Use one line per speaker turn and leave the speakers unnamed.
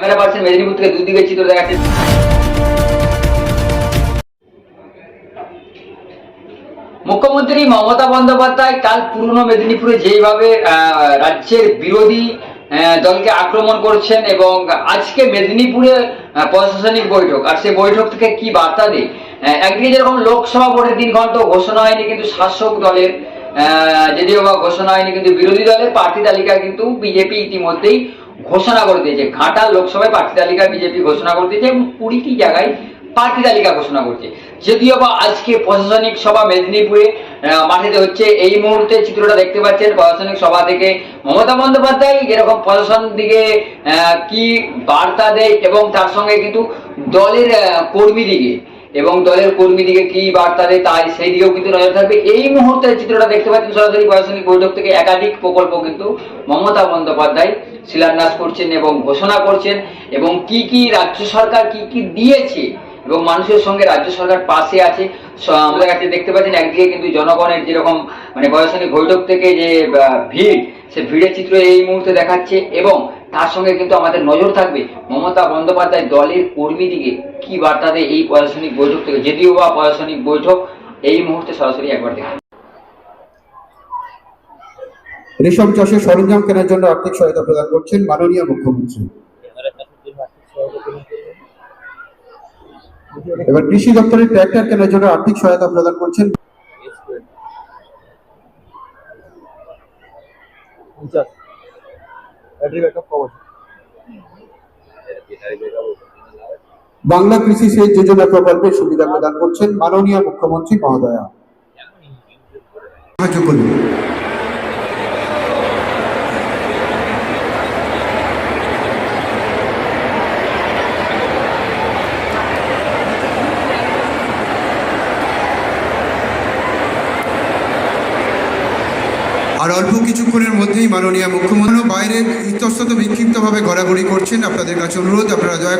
Camera person Medinipur থেকে দুদিকে চিত্র দেখাচ্ছে। মুখ্যমন্ত্রী মমতা বন্দ্যোপাধ্যায় কাল পুরনো মেদিনীপুরে যেভাবে রাজ্যের বিরোধী দলকে আক্রমণ করছেন এবং আজকে মেদিনীপুরে প্রশাসনিক বৈঠক। আর সেই বৈঠক থেকে কি বার্তা দেয়? একদিকে যেরকম লোকসভা ভোটের দিনক্ষণ তো ঘোষণা হয়নি কিন্তু শাসক দলের যদিও বা ঘোষণা হয়নি কিন্তু বিরোধী দলের প্রার্থী তালিকা কিন্তু বিজেপি ইতিমধ্যেই ঘোষণা করে দিয়েছে। ঘাটাল লোকসভায় প্রার্থী তালিকা বিজেপি ঘোষণা করে দিয়েছে এবং কুড়িটি জায়গায় প্রার্থী তালিকা ঘোষণা করছে। যদিও বা আজকে প্রশাসনিক সভা মেদিনীপুরে মাঠেতে হচ্ছে এই মুহূর্তে চিত্রটা দেখতে পাচ্ছেন প্রশাসনিক সভা থেকে মমতা বন্দ্যোপাধ্যায় এরকম প্রশাসন দিকে কি বার্তা দেয় এবং তার সঙ্গে কিন্তু দলের আহ, কর্মী দিকে। এবং দলের কর্মী দিকে কি বার্তা দেয় তাই সেই দিকেও কিন্তু নজর থাকবে। এই মুহূর্তে চিত্রটা দেখতে পাচ্ছেন সরাসরি প্রশাসনিক বৈঠক থেকে একাধিক প্রকল্প কিন্তু মমতা বন্দ্যোপাধ্যায় শিলান্যাস করছেন এবং ঘোষণা করছেন এবং কি কি রাজ্য সরকার কি কি দিয়েছে এবং মানুষের সঙ্গে রাজ্য সরকার পাশে আছে। আমাদের কাছে দেখতে পাচ্ছেন একদিকে কিন্তু জনগণের যেরকম মানে প্রশাসনিক বৈঠক থেকে যে ভিড়, সে ভিড়ের চিত্র এই মুহূর্তে দেখাচ্ছে এবং তার সঙ্গে কিন্তু আমাদের নজর থাকবে মমতা বন্দ্যোপাধ্যায় দলের কর্মীদিকে কি বার্তা দেয় এই প্রশাসনিক বৈঠক থেকে। যদিও বা প্রশাসনিক বৈঠক এই মুহূর্তে সরাসরি একবার দেখুন।
রেশম চাষের সরঞ্জাম কেনার জন্য আর্থিক সহায়তা প্রদান করছেন মাননীয় মুখ্যমন্ত্রী। এবার কৃষি দপ্তরের ট্র্যাক্টর কেনার জন্য আর্থিক সহায়তা প্রদান করছেন
ব্যাটারি ব্যাকআপ কম
বাংলা কৃষি সেচ যোজনা প্রকল্পের সুবিধা প্রদান করছেন মাননীয় মুখ্যমন্ত্রী মহোদয়া। আর অল্প কিছুক্ষণের মধ্যেই মাননীয় মুখ্যমন্ত্রী বাইরে ইতস্তত বিক্ষিপ্তভাবে ঘোরাঘুরি করছেন। আপনাদের কাছে অনুরোধ, আপনারা দয়া